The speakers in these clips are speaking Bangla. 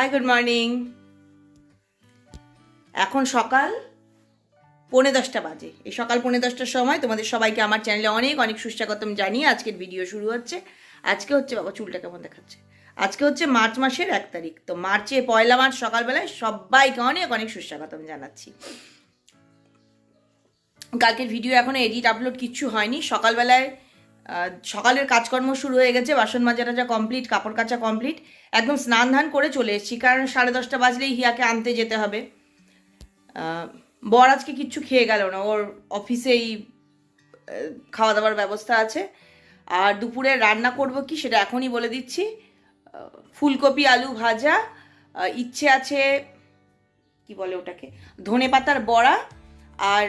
হাই গুড মর্নিং এখন সকাল পৌনে দশটা বাজে। এই সকাল পৌনে দশটার সময় তোমাদের সবাইকে আমার চ্যানেলে অনেক অনেক সুস্বাগতম জানিয়ে আজকের ভিডিও শুরু হচ্ছে। আজকে হচ্ছে বাবা চুলটা কেমন দেখাচ্ছে? আজকে হচ্ছে মার্চ মাসের এক তারিখ। তো মার্চে পয়লা মার্চ সকালবেলায় সবাইকে অনেক অনেক সুস্বাগতম জানাচ্ছি। কালকের ভিডিও এখনও এডিট আপলোড কিচ্ছু হয়নি। সকালবেলায় সকালের কাজকর্ম শুরু হয়ে গেছে, বাসন মাজা টাজা কমপ্লিট কাপড় কাচা কমপ্লিট একদম স্নান ধান করে চলে এসেছি, কারণ সাড়ে দশটা বাজলেই হিয়াকে আনতে যেতে হবে। বর আজকে কিচ্ছু খেয়ে গেল না, ওর অফিসেই খাওয়া দাওয়ার ব্যবস্থা আছে। আর দুপুরে রান্না করব কি সেটা এখনই বলে দিচ্ছি। ফুলকপি, আলু ভাজা ইচ্ছে আছে, কি বলে ওটাকে? ধনে পাতার বড়া আর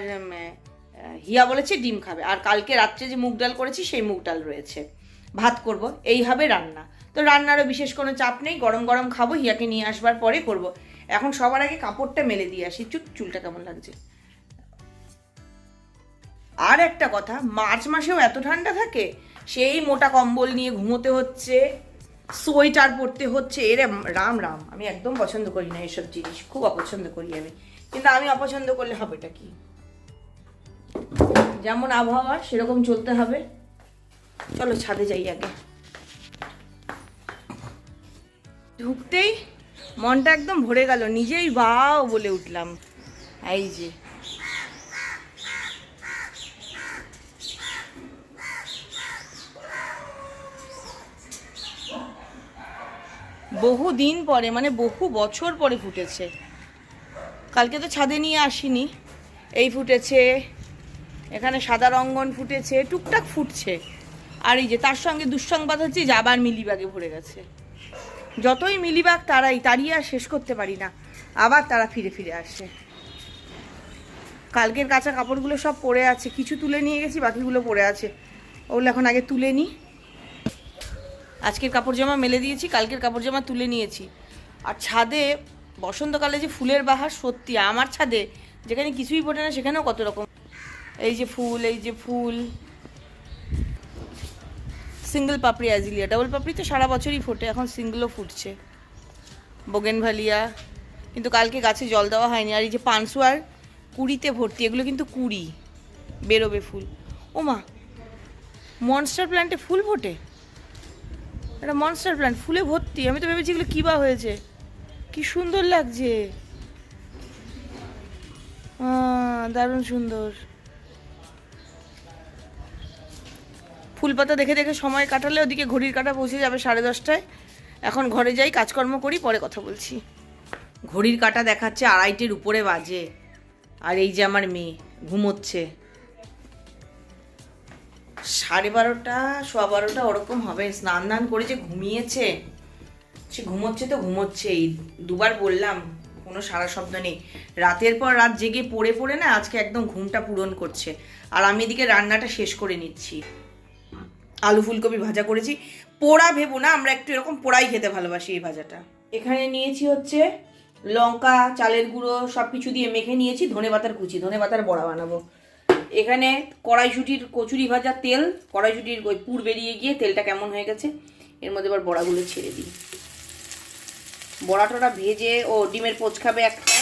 হিয়া বলেছে ডিম খাবে। আর কালকে রাত্রে যে মুগ ডাল করেছি, সেই মুগ ডাল রয়েছে। ভাত করব, এই হবে রান্না। তো রান্নারও বিশেষ কোনো চাপ নেই, গরম গরম খাব, হিয়াকে নিয়ে আসবার পরে করব। এখন সবার আগে কাপড়টা মেলে দিয়ে আসি। চুপ চুলটা কেমন লাগছে? আর একটা কথা, মার্চ মাসেও এত ঠান্ডা থাকে, সেই মোটা কম্বল নিয়ে ঘুমোতে হচ্ছে, সোয়েটার পরতে হচ্ছে, এর রাম রাম। আমি একদম পছন্দ করি না এসব জিনিস, খুব অপছন্দ করি আমি। কিন্তু আমি অপছন্দ করলে হবেটা কি? যেমন আবহাওয়া, সেরকম চলতে হবে। চলো ছাদে যাই আগে। ঢুকতেই মনটা একদম ভরে গেল, নিজেই বাও বলে উঠলাম। এই যে। বহু দিন পরে মানে বহু বছর পরে ফুটেছে। কালকে তো ছাদে নিয়ে আসিনি। এই ফুটেছে এখানে সাদা রঙ্গন ফুটেছে, টুকটাক ফুটছে। আর এই যে তার সঙ্গে দুঃসংবাদ হচ্ছে, যে আবার মিলিবাগে ভরে গেছে। যতই মিলিবাগ তারাই তাড়িয়ে আর শেষ করতে পারি না। আবার তারা ফিরে ফিরে আসে। কালকের কাঁচা কাপড়গুলো সব পরে আছে। কিছু তুলে নিয়ে গেছি, বাকিগুলো পরে আছে। ওগুলো এখন আগে তুলে নিই আজকের কাপড় জামা মেলে দিয়েছি, কালকের কাপড় জামা তুলে নিয়েছি। আর ছাদে, বসন্তকালে যে ফুলের বাহার, সত্যি, আমার ছাদে যেখানে কিছুই ফোটে না, সেখানেও কত রকম এই যে ফুল, এই যে ফুল। সিঙ্গেল পাপড়ি অ্যাজিলিয়া ডাবল পাপড়ি তো সারা বছরই ফোটে, এখন সিঙ্গেলও ফুটছে। বোগেনভালিয়া। কিন্তু কালকে গাছে জল দেওয়া হয়নি। আর এই যে পানসুয়ার কুড়িতে ভর্তি, এগুলো কিন্তু কুড়ি। বেরোবে ফুল। ও মা মনস্টার প্ল্যান্টে ফুল ফোটে? এটা মনস্টার প্ল্যান্ট ফুলে ভর্তি। আমি তো ভেবেছি এগুলো কী বা হয়েছে। কি সুন্দর লাগছে। দারুণ সুন্দর। ফুলপাতা দেখে দেখে সময় কাটালে ওদিকে ঘড়ির কাটা পৌঁছে যাবে সাড়ে দশটায়। এখন ঘরে যাই, কাজকর্ম করি, পরে কথা বলছি। ঘড়ির কাটা দেখাচ্ছে আড়াইটের উপরে বাজে। আর এই যে আমার মেয়ে, ঘুমোচ্ছে। সাড়ে বারোটা, সোয়া বারোটা ওরকম হবে। স্নান দান করে যে ঘুমিয়েছে, সে ঘুমোচ্ছে তো ঘুমোচ্ছে এই দুবার বললাম, কোনো সারা শব্দ নেই। রাতের পর রাত জেগে পড়ে পড়ে না আজকে একদম ঘুমটা পূরণ করছে। আর আমি এদিকে রান্নাটা শেষ করে নিচ্ছি। আলু ফুলকপি ভাজা করেছি। পোড়া ভেবো না, আমরা একটু এরকম পোড়াই খেতে ভালোবাসি এই ভাজাটা। এখানে নিয়েছি হচ্ছে লঙ্কা, চালের গুঁড়ো সব কিছু দিয়ে মেখে নিয়েছি ধনে পাতার কুচি ধনে পাতার বড়া বানাবো। এখানে কড়াইশুটির কচুরি ভাজা তেল, কড়াইশুটির ওই পুর বেরিয়ে গিয়ে তেলটা কেমন হয়ে গেছে, এর মধ্যে এবার বড়াগুলো ছেড়ে দিই। বড়া বড়াটা ভেজে ও ডিমের পোচ খাবে একটা,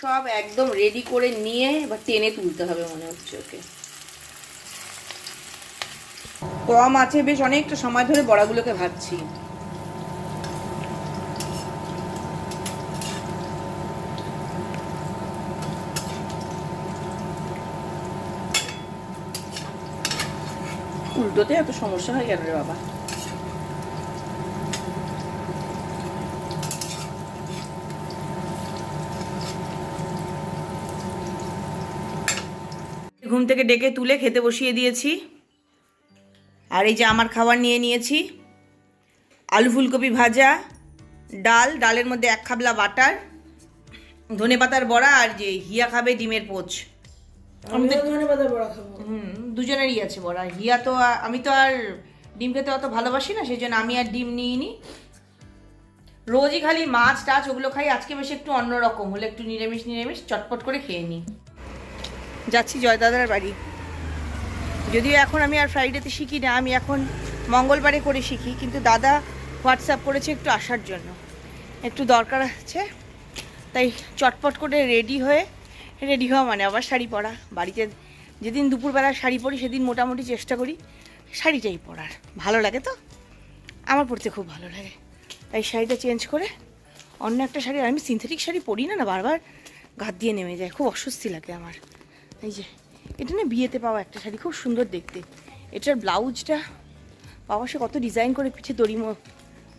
সব একদম রেডি করে নিয়ে এবার টেনে তুলতে হবে মনে হচ্ছে ওকে। কম আছে, বেশ অনেকটা সময় ধরে বড়াগুলোকে ভাজছি। উল্টোতে এত সমস্যা হয় কেন রে বাবা? ঘুম থেকে ডেকে তুলে খেতে বসিয়ে দিয়েছি। আর এই যে আমার খাবার নিয়ে নিয়েছি। আলু ফুলকপি ভাজা ডাল ডালের মধ্যে এক খাবলা বাটার ধনে পাতার বড়া আর যে হিয়া খাবে ডিমের পোচ। হুম দুজনেরই আছে বড়া। হিয়া তো আমি তো আর ডিম খেতে অত ভালোবাসি না সেই জন্য আমি আর ডিম নিইনি। রোজই খালি মাছ টাছ ওগুলো খাই আজকে বেশ একটু অন্যরকম। হলে একটু নিরামিষ নিরামিষ চটপট করে খেয়ে নিই। যাচ্ছি জয়দাদার বাড়ি। যদিও এখন আমি আর ফ্রাইডেতে শিখি না, আমি এখন মঙ্গলবারে করে শিখি, কিন্তু দাদা হোয়াটসঅ্যাপ করেছে একটু আসার জন্য। একটু দরকার আছে, তাই চটপট করে রেডি হয়ে, রেডি হওয়া মানে আবার শাড়ি পরা। বাড়িতে যেদিন দুপুরবেলা শাড়ি পরি, সেদিন মোটামুটি চেষ্টা করি শাড়িটাই পরার। ভালো লাগে তো? আমার পরতে খুব ভালো লাগে। তাই শাড়িটা চেঞ্জ করে অন্য একটা শাড়ি আমি সিনথেটিক শাড়ি পরি না না বারবার ঘাত দিয়ে নেমে যায়। খুব অস্বস্তি লাগে আমার। এই যে এটা না বিয়েতে পাওয়া একটা শাড়ি, খুব সুন্দর দেখতে। এটার ব্লাউজটা বাবা, সে কত ডিজাইন করে পিঠে দড়ি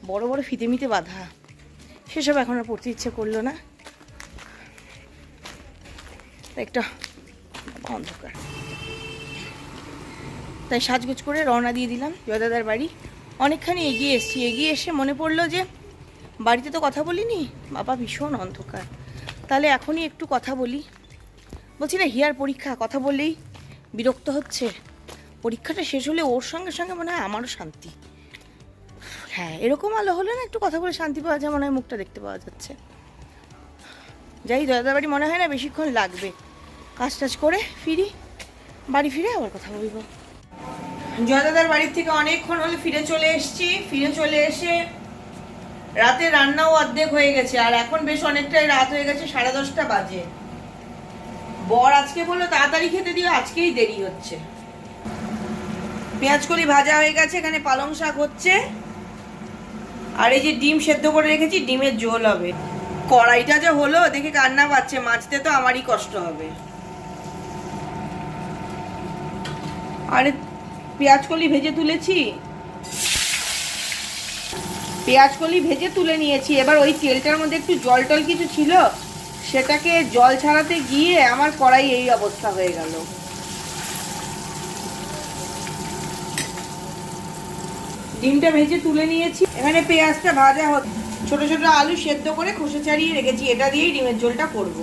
বড় বড় ফিতে মিতে বাঁধা। সেসব এখন আর পড়তে ইচ্ছে করল না। একটা অন্ধকার। তাই সাজগোজ করে রওনা দিয়ে দিলাম জয়দাদার বাড়ি। অনেকখানি এগিয়ে এসেছি। এগিয়ে এসে মনে পড়ল যে, বাড়িতে তো কথা বলিনি? বাবা ভীষণ অন্ধকার। তাহলে এখনই একটু কথা বলি। বলছি না, হিয়ার পরীক্ষা, কথা বললেই বিরক্ত হচ্ছে। পরীক্ষাটা শেষ হলে ওর সঙ্গে সঙ্গে মনে হয় আমারও শান্তি। হ্যাঁ এরকম আলো হলে না একটু কথা বলে শান্তি পাওয়া যায়, মনে হয় মুখটা দেখতে পাওয়া যাচ্ছে। যাই জয়দার বাড়ি মনে হয় না বেশিক্ষণ লাগবে। কাজ টাজ করে ফিরি, বাড়ি ফিরে আবার কথা বলব। জয়দাদার বাড়ির থেকে অনেকক্ষণ হলে ফিরে চলে এসেছি, ফিরে চলে এসে রাতে রান্নাও অর্ধেক হয়ে গেছে, আর এখন বেশ অনেকটাই রাত হয়ে গেছে, সাড়ে দশটা বাজে। বর আজকে বলল, তাড়াতাড়ি খেতে দিও, আজকেই দেরি হচ্ছে। পেঁয়াজ কলি ভাজা হয়ে গেছে, এখানে পালং শাক হচ্ছে। আর এই যে ডিম সেদ্ধ করে রেখেছি, ডিমের ঝোল হবে। কড়াইটা যে হলো, দেখে কান্না পাচ্ছে মাছতে তো আমারই কষ্ট হবে। আরে, পেঁয়াজ কলি ভেজে তুলেছি। পেঁয়াজ কলি ভেজে তুলে নিয়েছি। এবার ওই তেলটার মধ্যে একটু জল টল কিছু ছিল সেটাকে জল ছাড়াতে গিয়ে আমার কড়াই এই অবস্থা হয়ে গেল। ডিমটা ভেজে তুলে নিয়েছি। এখানে পেঁয়াজটা ভাজা হচ্ছে। ছোট ছোট আলু সেদ্ধ করে খোসা ছাড়িয়ে রেখেছি। এটা দিয়েই ডিমের ঝোলটা করব।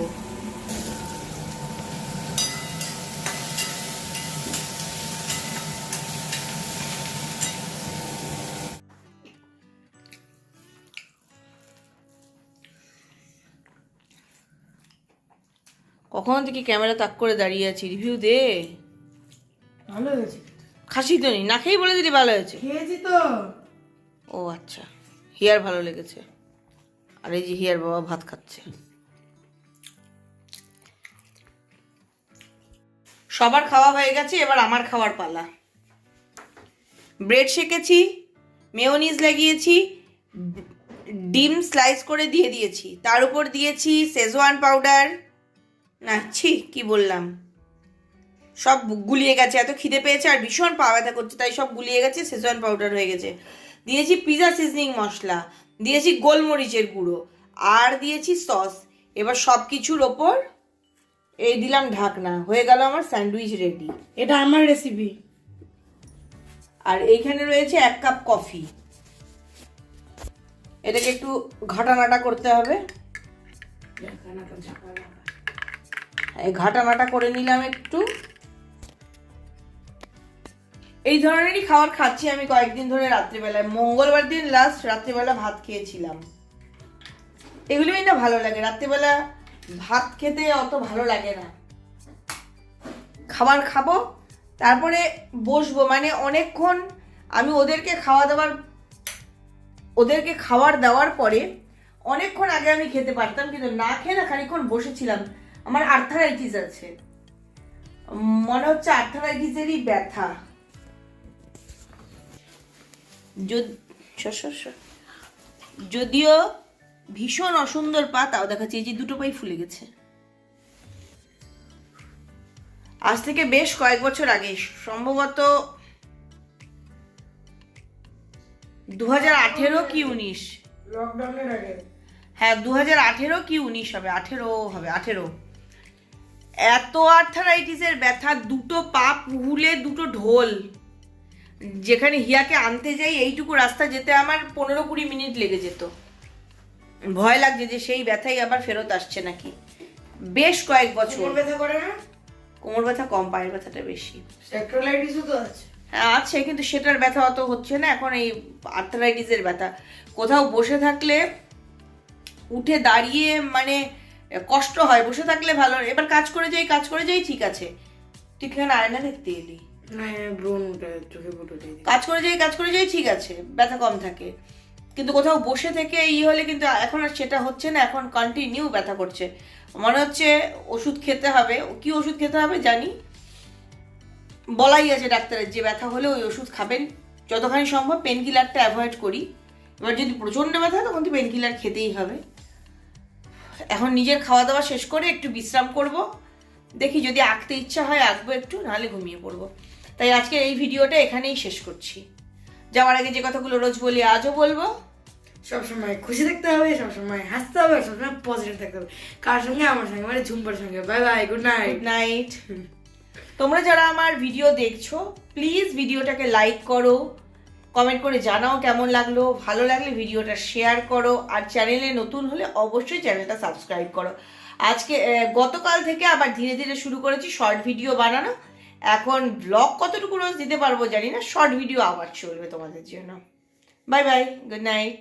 কখন থেকে ক্যামেরা তাক করে দাঁড়িয়ে আছি? রিভিউ দে। ভালো হয়েছে। খাসি তো নি না খেয়েই বলে দিলি ভালো হয়েছে। খেয়েছি তো। ও আচ্ছা। হিয়ার ভালো লেগেছে। আর এই যে হিয়ার বাবা ভাত খাচ্ছে। সবার খাওয়া হয়ে গেছে এবার আমার খাওয়ার পালা। ব্রেড সেকেছি মেয়োনিজ লাগিয়েছি ডিম স্লাইস করে দিয়ে দিয়েছি। তার উপর দিয়েছি সেজওয়ান পাউডার। না ছি কি বললাম? সব গুলিয়ে গেছে এত খিদে পেয়েছে আর ভীষণ পা ব্যথা করছে তাই সব গুলিয়ে গেছে সেজওয়ান পাউডার হয়ে গেছে। দিয়েছি পিজা সিজনিং মশলা দিয়েছি গোলমরিচের গুঁড়ো আর দিয়েছি সস এবার সব কিছুর ওপর এই দিলাম ঢাকনা হয়ে গেল আমার স্যান্ডউইচ রেডি এটা আমার রেসিপি আর এইখানে রয়েছে এক কাপ কফি এটাকে একটু ঘাটানাটা করতে হবে। এই ঘাটানাটা করে নিলাম একটু। এই ধরনেরই খাবার খাচ্ছি আমি কয়েকদিন ধরে রাত্রিবেলায়। মঙ্গলবার দিন লাস্ট রাত্রিবেলা ভাত খেয়েছিলাম। এগুলোই না ভালো লাগে, রাত্রিবেলা ভাত খেতে অত ভালো লাগে না। খাবার খাব, তারপরে বসবো মানে অনেকক্ষণ আমি ওদেরকে খাওয়া দাওয়ার, ওদেরকে খাবার দেওয়ার পরে অনেকক্ষণ আগে আমি খেতে পারতাম, কিন্তু না খেয়ে না খানিকক্ষণ বসেছিলাম। আমার আর্থারাইটিস আছে। মনে হচ্ছে আর্থারাইটিসেরই ব্যথা। যদিও ভীষণ অসুন্দর পা তাও দেখাচ্ছে এই যে দুটো পাই ফুলে গেছে। আজ থেকে বেশ কয়েক বছর আগে সম্ভবত দু হাজার আঠেরো কি উনিশ? লকডাউনের আগে। হ্যাঁ দু হাজার আঠেরো কি উনিশ হবে? আঠেরো হবে আঠেরো। এত আর্থারাইটিসের ব্যথা দুটো পা পুহুলে দুটো ঢোল। যেখানে হিয়াকে আনতে যাই এইটুকু রাস্তা যেতে আমার পনেরো কুড়ি মিনিট লেগে যেত। ভয় লাগছে যে সেই ব্যথাই আবার ফেরত আসছে নাকি। বেশ কয়েক বছর। ব্যথা করে না? কোমর ব্যথা কম পায়ের ব্যথাটা বেশি। স্যাক্রোলাইটিসও তো আছে। হ্যাঁ আছে কিন্তু সেটার ব্যথা অত হচ্ছে না। এখন এই আর্থারাইটিসের ব্যথা। কোথাও বসে থাকলে উঠে দাঁড়িয়ে মানে কষ্ট হয় বসে থাকলে ভালো এবার কাজ করে যাই কাজ করে যাই ঠিক আছে। তুই কেন আয়না দেখতে এলি? চোখে ফুটো কাজ করে যাই কাজ করে যাই ঠিক আছে ব্যথা কম থাকে। কিন্তু কোথাও বসে থেকে ই হলে কিন্তু এখন আর সেটা হচ্ছে না এখন কন্টিনিউ ব্যথা করছে। মনে হচ্ছে ওষুধ খেতে হবে। কি ওষুধ খেতে হবে জানি? বলাই আছে ডাক্তারের যে ব্যথা হলে ওই ওষুধ খাবেন। যতখানি সম্ভব পেন কিলারটা অ্যাভয়েড করি। এবার যদি প্রচণ্ড ব্যথা হয় তখন তো পেন কিলার খেতেই হবে। এখন নিজের খাওয়া দাওয়া শেষ করে একটু বিশ্রাম করব। দেখি যদি আঁকতে ইচ্ছা হয় আঁকবো একটু নাহলে ঘুমিয়ে পড়ব। তাই আজকে এই ভিডিওটা এখানেই শেষ করছি। যাওয়ার আগে যে কথাগুলো রোজ বলি আজও বলব সবসময় খুশি থাকতে হবে সবসময় হাসতে হবে সবসময় পজিটিভ থাকতে হবে। কার সঙ্গে? আমার সঙ্গে মানে ঝুম্পার সঙ্গে। Bye bye good night good night তোমরা যারা আমার ভিডিও দেখছ প্লিজ ভিডিওটাকে লাইক করো। কমেন্ট করে জানাও কেমন লাগল। ভালো লাগলে ভিডিওটা শেয়ার করো আর চ্যানেলে নতুন হলে অবশ্যই চ্যানেলটা সাবস্ক্রাইব করো। আজকে গতকাল থেকে আবার ধীরে ধীরে শুরু করেছি শর্ট ভিডিও বানানো। এখন ব্লগ কতটুকু রোজ দিতে পারব জানি না শর্ট ভিডিও আবার চলবে তোমাদের জন্য। By bye good night